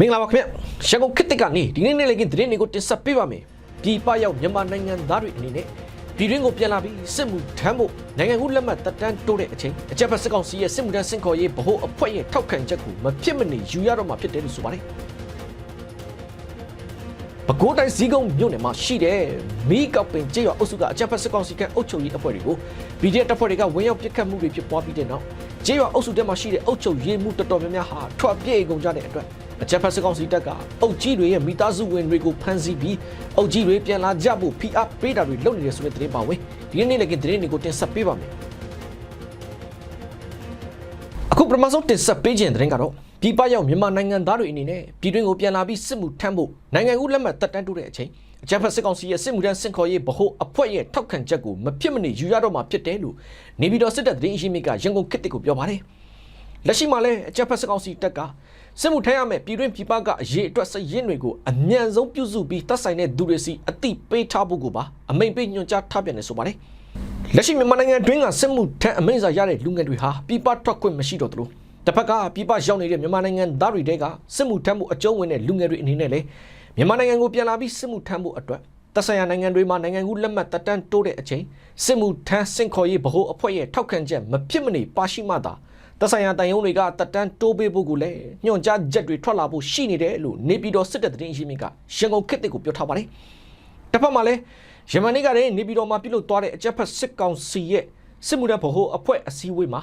မင်္ဂလာပါခင်ဗျရန်ကုန်ခေတ်တစ်ကနေဒီနေ့နေ့လေးကသတင်းတွေကိုတင်ဆက်ပေးပါမယ်ပြည်ပရောက်မြန်မာနိုင်ငံသားတွေအနေနဲ့ပြည်တွင်းကိုပြန်လာပြီးစစ်မှုထမ်းဖို့နိုင်ငံကူးလက်မှတ်တက်တန်းတိုးတဲ့အချိန်အကြက်ဖက်စစ်ကောင်စီရဲ့စစ်မှုထမ်းစင်ခေါ်ရေးဗဟိုအဖွဲ့ရဲ့ထောက်ခံချက်ကိုမဖြစ်မနေယူရတော့မှာဖြစ်တယ်လို့ဆိုပါတယ်ပဲခူးတိုင်းစည်းကုန်းမြို့နယ်မှာရှိတဲ့မီးကောက်ပင်ကျေးရွာအုပ်စုကအကြက်ဖက်စစ်ကောင်စီကအုပ်ချုပ်ရေးအဖွဲ့တွေကို BDF တပ်ဖွဲ့တွေကဝင်ရောက်ပစ်ခတ်မှုတွေဖြစ်ပွားပြီးတဲ့နောက်ကျေးရွာအုပ်စုထဲမှာရှိတဲ့အုပ်ချုပ်ရေးမှုတော်တော်များများဟာထွက်ပြေးကုန်ကြတဲ့အတွက် အကြက်ဖက်စစ်ကောင်စီတပ်ကအုပ်ကြီးတွေရဲ့မိသားစုဝင်တွေကိုဖမ်းဆီးပြီးအုပ်ကြီးတွေပြန်လာကြဖို့ဖိအားပေးတာတွေလုပ်နေတယ်ဆိုတဲ့သတင်းပါဝင်ဒီနေ့လည်းကသတင်းတွေကိုတင်ဆက်ပေးပါမယ်အခုပထမဆုံးတင်ဆက်ပေးခြင်းသတင်းကတော့ပြည်ပရောက်မြန်မာနိုင်ငံသားတွေအနေနဲ့ပြည်တွင်းကိုပြန်လာပြီးစစ်မှုထမ်းဖို့နိုင်ငံကူးလက်မှတ်တက်တန်းတိုးတဲ့အချိန်အကြမ်းဖက်စစ်ကောင်စီရဲ့စစ်မှုထမ်းစင်ခေါ်ရေးဗဟိုအဖွဲ့ရဲ့ထောက်ခံချက်ကိုမဖြစ်မနေယူရတော့မှာဖြစ်တယ်လို့နေပြည်တော်စစ်တပ်သတင်းအရှိမိကရန်ကုန်ခေတ်တစ်ကိုပြောပါတယ် လက်ရှိမှာလည်းအကြမ်းဖက်စစ်ကောင်စီတပ်ကစစ်မှုထမ်းရမယ့်ပြည်တွင်းပြည်ပကအရေးအတွက်စရင်တွေကိုအမြန်ဆုံးပြုစုပြီးတပ်ဆိုင်တဲ့သူတွေစီအတိပေးထားဖို့ကိုပါအမိန်ပေးညွှန်ကြားထားပြန်တယ်ဆိုပါတယ်လက်ရှိမြန်မာနိုင်ငံအတွင်းကစစ်မှုထမ်းအမိန့်စာရတဲ့လူငယ်တွေဟာပြည်ပထွက်ခွင့်မရှိတော့သလိုတစ်ဖက်ကပြည်ပရောက်နေတဲ့မြန်မာနိုင်ငံသားတွေတဲကစစ်မှုထမ်းမှုအကျုံးဝင်တဲ့လူငယ်တွေအနေနဲ့လည်းမြန်မာနိုင်ငံကိုပြန်လာပြီးစစ်မှုထမ်းမှုအတွက်သက်ဆိုင်ရာနိုင်ငံတွေမှာနိုင်ငံကူးလက်မှတ်တက်တန်းတိုးတဲ့အချိန်စစ်မှုထမ်းစင်ခေါ်ရေးဗဟိုအဖွဲ့ရဲ့ထောက်ခံချက်မဖြစ်မနေပါရှိမှသာ သက်ဆိုင်ရာတိုင်ယုံတွေကတက်တန်းတိုးပေးဖို့ကိုလည်းညွှန်ကြားချက်တွေထွက်လာဖို့ရှိနေတယ်လို့နေပြည်တော်စစ်တပ်သတင်းအရင်းမြစ်ကရန်ကုန်ခေတ်တစ်ကိုပြောထားပါတယ်တစ်ဖက်မှာလည်းယမန်နေ့ကလည်းနေပြည်တော်မှာပြုလုပ်သွားတဲ့အကြက်ဖက်စစ်ကောင်စီရဲ့စစ်မှုထမ်းဗဟိုအဖွဲ့အစည်းအဝေးမှာ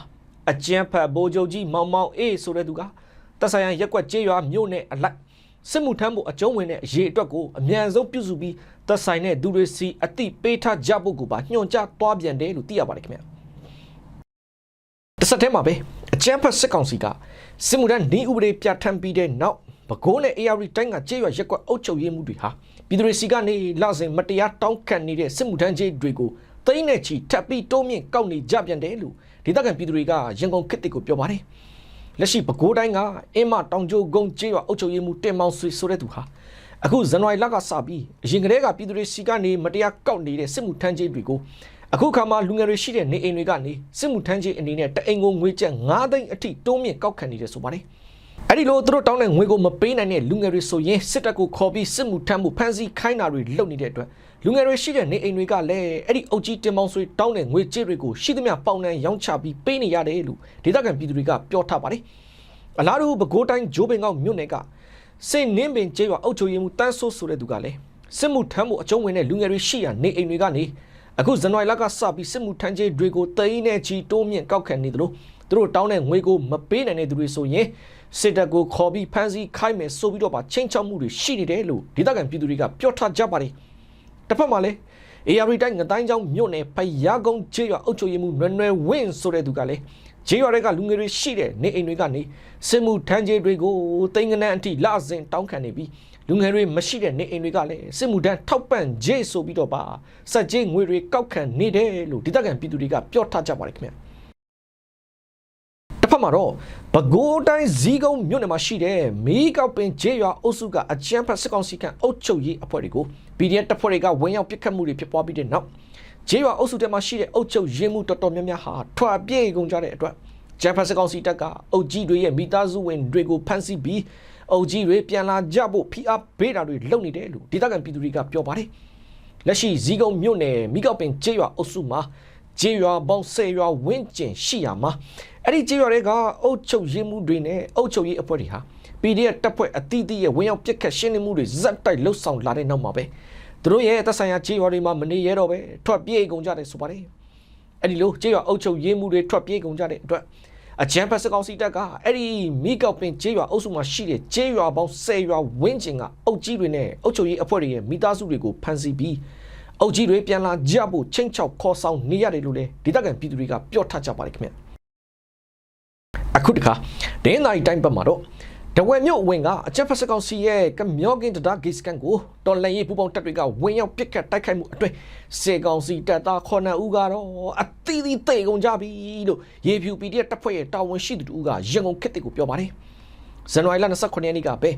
အကြမ်းဖက်ဗိုလ်ချုပ်ကြီးမောင်မောင်အေးဆိုတဲ့သူကသက်ဆိုင်ရာရက်ကွက်ကျေးရွာမြို့နယ်အလိုက်စစ်မှုထမ်းဖို့အကျုံးဝင်တဲ့အရေးအတွက်ကိုအမြန်ဆုံးပြုစုပြီးသက်ဆိုင်တဲ့သူတွေစီအတိပေးထားကြဖို့ကိုပါညွှန်ကြားသွားပြန်တယ်လို့သိရပါတယ်ခင်ဗျာ တစ်ဆက်တည်းမှာပဲအကြမ်းဖက်စစ်ကောင်စီကစစ်မှုထမ်းနေဥပဒေပြဋ္ဌာန်းပြီးတဲ့နောက်ပဲခူးနဲ့ AR တိုင်းကကျေးရွာရက်ကွက်အုပ်ချုပ်ရေးမှုတွေဟာပြည်သူတွေစီကနေလစဉ်မတရားတောင်းခံနေတဲ့စစ်မှုထမ်းကြီးတွေကိုသိန်းနဲ့ချီထပ်ပြီးတိုးမြင့်ကောက်နေကြပြန်တယ်လို့ဒေသခံပြည်သူတွေကရန်ကုန်ခေတ်တစ်ကိုပြောပါတယ်လက်ရှိပဲခူးတိုင်းကအင်းမတောင်ကျိုးကုန်းကျေးရွာအုပ်ချုပ်ရေးမှုတင်မောင်ဆွေဆိုတဲ့သူဟာအခုဇန်နဝါရီလကစပြီးအရင်ကတည်းကပြည်သူတွေစီကနေမတရားကောက်နေတဲ့စစ်မှုထမ်းကြီးတွေကို အခုခါမှာလူငယ်တွေရှိတဲ့နေအိမ်တွေကနေစစ်မှုထမ်းကြီးအနေနဲ့တအိမ်ကိုငွေကျပ်9သိန်းအထိတိုးမြင့်ကောက်ခံနေတယ်ဆိုပါတယ်အဲ့ဒီလိုသူတို့တောင်းတဲ့ငွေကိုမပေးနိုင်တဲ့လူငယ်တွေဆိုရင်စစ်တပ်ကိုခေါ်ပြီးစစ်မှုထမ်းမှုဖမ်းဆီးခိုင်းတာတွေလုပ်နေတဲ့အတွက်လူငယ်တွေရှိတဲ့နေအိမ်တွေကလည်းအဲ့ဒီအုပ်ကြီးတင်မောင်ဆွေတောင်းတဲ့ငွေကြေးတွေကိုရှိသမျှပေါင်နှံရောင်းချပြီးပေးနေရတယ်လို့ဒေသခံပြည်သူတွေကပြောထားပါတယ်အလားတူပဲခူးတိုင်းဂျိုးပင်ကောက်မြို့နယ်ကစိတ်နင်းပင်ကျေးရွာအုပ်ချုပ်ရေးမှုတန်းဆိုးဆိုတဲ့သူကလည်းစစ်မှုထမ်းမှုအကျုံးဝင်တဲ့လူငယ်တွေရှိရာနေအိမ်တွေကနေ အခုဇန်နဝါရီလကစပြီးစစ်မှုထမ်းကြေးတွေကိုတိန်းနဲ့ချီတိုးမြင့်ကောက်ခံနေတယ်လို့သူတို့တောင်းတဲ့ငွေကိုမပေးနိုင်တဲ့သူတွေဆိုရင်စစ်တပ်ကိုခေါ်ပြီးဖမ်းဆီးခိုင်းမယ်ဆိုပြီးတော့ပါချင်းချောက်မှုတွေရှိနေတယ်လို့ဒေသခံပြည်သူတွေကပြောထားကြပါတယ်တစ်ဖက်မှာလည်း AR တိုင်းငတိုင်းချောင်းမြို့နယ်ဖယားကုန်းကျေးရွာအုပ်ချုပ်ရေးမှုနွယ်နွယ်ဝင်းဆိုတဲ့သူကလည်းကျေးရွာတွေကလူငယ်တွေရှိတဲ့နေအိမ်တွေကနေစစ်မှုထမ်းကြေးတွေကိုတိန်ကနန်းအထိလစဉ်တောင်းခံနေပြီး လူငယ်တွေမရှိတဲ့နေအိမ်တွေကလည်းစစ်မှုထမ်းထောက်ပံ့ကြေးဆိုပြီးတော့ပါစက်ကြေးငွေတွေကောက်ခံနေတယ်လို့ဒေသခံပြည်သူတွေကပြောထားကြပါတယ်ခင်ဗျာတစ်ဖက်မှာတော့ပဲခူးတိုင်းဇီးကုန်းမြို့နယ်မှာရှိတဲ့မီးကောက်ပင်ကျေးရွာအုပ်စုကအကြမ်းဖက်စစ်ကောင်စီကအုပ်ချုပ်ရေးအဖွဲ့တွေကို PDF တပ်ဖွဲ့တွေကဝင်ရောက်ပစ်ခတ်မှုတွေဖြစ်ပွားပြီးတဲ့နောက်ကျေးရွာအုပ်စုထဲမှာရှိတဲ့အုပ်ချုပ်ရေးမှုတော်တော်များများဟာထွက်ပြေးကုန်ကြတဲ့အတွက်ဂျမ်ဖတ်စစ်ကောင်စီတပ်ကအုပ်ကြီးတွေရဲ့မိသားစုဝင်တွေကိုဖမ်းဆီးပြီး အုပ်ကြီးတွေပြန်လာကြဖို့ဖိအားပေးတာတွေလုပ်နေတယ်လို့ဒေသခံပြည်သူတွေကပြောပါတယ်လက်ရှိဇီးကုန်းမြို့နယ်မိကောက်ပင်ကျေးရွာအုပ်စုမှာကျေးရွာပေါင်း၁၀ရွာဝန်းကျင်ရှိရာမှာအဲ့ဒီကျေးရွာတွေကအုပ်ချုပ်ရေးမှုတွေနဲ့အုပ်ချုပ်ရေးအဖွဲ့တွေဟာ PDF တပ်ဖွဲ့အသီးသီးရဲ့ဝင်ရောက်ပစ်ခတ်ရှင်းလင်းမှုတွေဇက်တိုက်လှုပ်ဆောင်လာတဲ့နောက်မှာပဲသူတို့ရဲ့သက်ဆိုင်ရာခြေရွာတွေမှာမနေရတော့ပဲထွက်ပြေးကုန်ကြတယ်ဆိုပါတယ်အဲ့ဒီလိုခြေရွာအုပ်ချုပ်ရေးမှုတွေထွက်ပြေးကုန်ကြတဲ့အတွက် အချမ်းဖက်စကောင်စီတပ်ကအဲ့ဒီမိကောက်ပင်ခြေရွာအုပ်စုမှာရှိတဲ့ခြေရွာပေါင်း10ရွာဝန်းကျင်ကအုပ်ကြီးတွေနဲ့အုပ်ချုပ်ရေးအဖွဲ့တွေရဲ့မိသားစုတွေကိုဖမ်းဆီးပြီးအုပ်ကြီးတွေပြန်လာကြဖို့ချင်းချောက်ခေါ်ဆောင်နေရတယ်လို့လေဒေသခံပြည်သူတွေကပြောထားကြပါတယ်ခင်ဗျအခုတခါဒင်းနိုင်တိုင်းဘက်မှာတော့ တဝဲမြို့ဝင်ကအချက်ဖက်စကောင်စီရဲ့ကမျောကင်းတဒါဂိစကန်ကိုတော်လန်ရေးပူပေါင်းတပ်တွေကဝင်ရောက်ပစ်ခတ်တိုက်ခိုက်မှုအတွင်းစေကောင်စီတပ်သားခေါနဦးကတော့အသီးသီးတေကုန်ကြပြီလို့ရေဖြူ PDF တပ်ဖွဲ့ရဲ့တာဝန်ရှိသူတို့ကရန်ကုန်ခေတ်တစ်ကိုပြောပါတယ်ဇန်နဝါရီလ29ရက်နေ့ကပဲ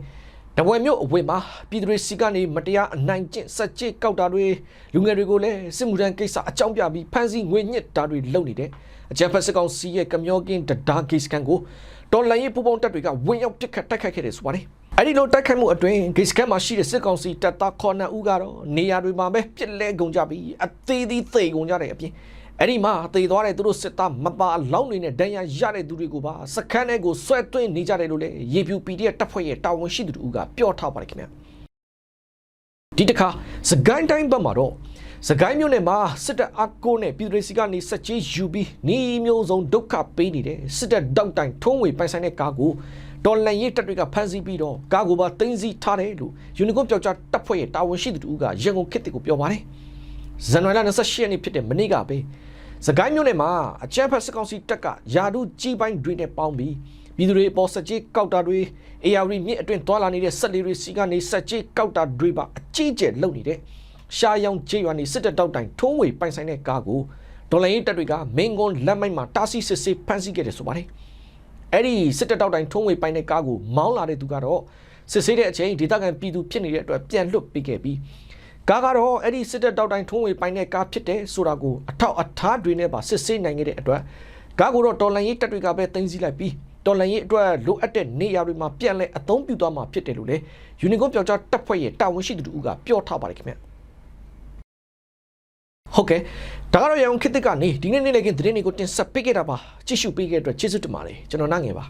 တဝဲမြို့အဝေးမှာပြည်သူတွေစီကနေမတရားအနိုင်ကျင့်စက်ကြစ်ကောက်တာတွေလူငယ်တွေကိုလည်းစစ်မှုထမ်းကိစ္စအကြောင်းပြပြီးဖမ်းဆီးငွေညစ်တာတွေလုပ်နေတဲ့ အကြံဖက်စကောင်စီရဲ့ကမျောကင်းတဒါဂိစကန်ကိုတော်လိုင်းရေးပူပေါင်းတပ်တွေကဝင်ရောက်ပစ်ခတ်တိုက်ခိုက်ခဲ့တယ်ဆိုပါတယ်အဲ့ဒီလိုတိုက်ခိုက်မှုအတွင်းဂိတ်စကန်မှာရှိတဲ့စစ်ကောင်စီတပ်သားခေါ်နှစ်ဦးကတော့နေရာတွေမှာပဲပြစ်လဲကုန်ကြပြီးအသေးသေးသေကုန်ကြတဲ့အပြင်အဲ့ဒီမှာသေသွားတဲ့သူတို့စစ်သားမပါလောင်းနေတဲ့ဒဏ်ရာရတဲ့သူတွေကိုပါစခန်းထဲကိုဆွဲသွင်းနေကြတယ်လို့လည်းရေပြူ PDF တပ်ဖွဲ့ရဲ့တာဝန်ရှိသူတို့ကပြောထားပါတယ်ခင်ဗျာဒီတစ်ခါစကိုင်းတိုင်းဘက်မှာတော့ စကိုင်းမြို့နယ်မှာစစ်တပ်အကိုနဲ့ပြည်သူတွေစီကနေစက်ကြီးယူပြီးနေမျိုးစုံဒုက္ခပေးနေတဲ့စစ်တပ်တောက်တိုင်ထုံးဝေပိုင်ဆိုင်တဲ့ကားကိုဒေါ်လန်ရေးတပ်တွေကဖမ်းဆီးပြီးတော့ကားကိုပါတင်းစီထားတယ်လို့ယူနီကွန်ပြောက်ကြားတပ်ဖွဲ့ရဲ့တာဝန်ရှိသူတို့ကရန်ကုန်ခေတ်တစ်ကိုပြောပါတယ်ဇန်နဝါရီလ28ရက်နေ့ဖြစ်တဲ့မနေ့ကပဲစကိုင်းမြို့နယ်မှာအကြမ်းဖက်စစ်ကောင်စီတပ်ကယာဒုကြီးပိုင်းတွေနဲ့ပေါင်းပြီးပြည်သူတွေအပေါ်စက်ကြီးကောက်တာတွေ AR မြစ်အတွင်းသွာလာနေတဲ့ဆက်လေးတွေစီကနေစက်ကြီးကောက်တာတွေပါအကြီးကျယ်လုပ်နေတဲ့ ရှားရောင်ကျေးရွာနေစစ်တပ်တောက်တိုင်ထုံးဝေပိုင်ဆိုင်တဲ့ကားကိုဒေါ်လာရေးတပ်တွေကမင်းကွန်းလက်မိုက်မှာတားဆီးစစ်ဆေးဖမ်းဆီးခဲ့တယ်ဆိုပါတယ်အဲ့ဒီစစ်တပ်တောက်တိုင်ထုံးဝေပိုင်တဲ့ကားကိုမောင်းလာတဲ့သူကတော့စစ်ဆေးတဲ့အချိန်ဒေသခံပြည်သူဖြစ်နေတဲ့အတွက်ပြန်လွတ်ပေးခဲ့ပြီးကားကတော့အဲ့ဒီစစ်တပ်တောက်တိုင်ထုံးဝေပိုင်တဲ့ကားဖြစ်တယ်ဆိုတာကိုအထောက်အထားတွေနဲ့ပါစစ်ဆေးနိုင်ခဲ့တဲ့အတွက်ကားကိုတော့တော်လန်ရေးတပ်တွေကပဲတင်စီလိုက်ပြီးတော်လန်ရေးအတွက်လိုအပ်တဲ့နေရာတွေမှာပြန်လဲအသုံးပြုသွားမှာဖြစ်တယ်လို့လေယူနီကွန်ပြောက်ကြားတပ်ဖွဲ့ရဲ့တာဝန်ရှိသူတို့ကပြောထားပါတယ်ခင်ဗျ ဟုတ်ကဲ့ဒါကတော့ရအောင်ခေတ်သစ်ကနေဒီနေ့နေ့လည်းကသတင်းတွေကိုတင်ဆက်ပေးခဲ့တာပါကြည့်ရှုပေးခဲ့တဲ့အတွက်ကျေးဇူးတင်ပါတယ်ကျွန်တော်နိုင်ငယ်ပါ